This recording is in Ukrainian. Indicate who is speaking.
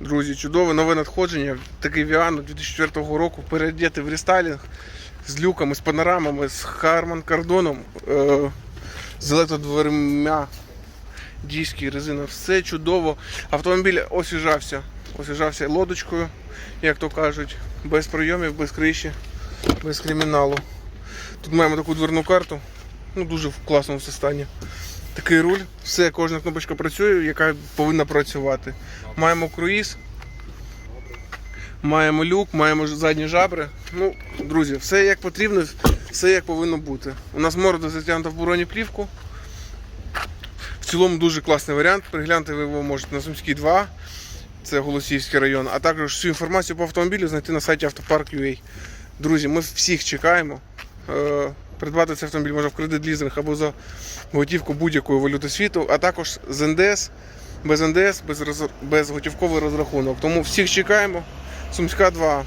Speaker 1: Друзі, чудове нове надходження. Такий Віано 2004 року переодіти в рестайлінг з люками, з панорамами, з Харман кордоном, е, з електродверима, диски, резина. Все чудово. Автомобіль освіжався. Освіжався лодочкою, як то кажуть, без прийомів, без криші, без криміналу. Тут маємо таку дверну карту, ну дуже в класному стані. Такий руль, все, кожна кнопочка працює, яка повинна працювати. Маємо круїз, маємо люк, маємо задні жабри. Ну, друзі, все як потрібно, все як повинно бути. У нас морда затягнута в буроні плівку. В цілому дуже класний варіант. Приглянути ви його можете на Сумській 2, це Голосіївський район, а також всю інформацію по автомобілю знайти на сайті автопарк.ua. Друзі, ми всіх чекаємо. Придбати цей автомобіль можна в кредит лізинг або за готівку будь-якої валюти світу, а також з НДС, без НДС, без, роз- без готівковий розрахунок. Тому всіх чекаємо. Сумська 2.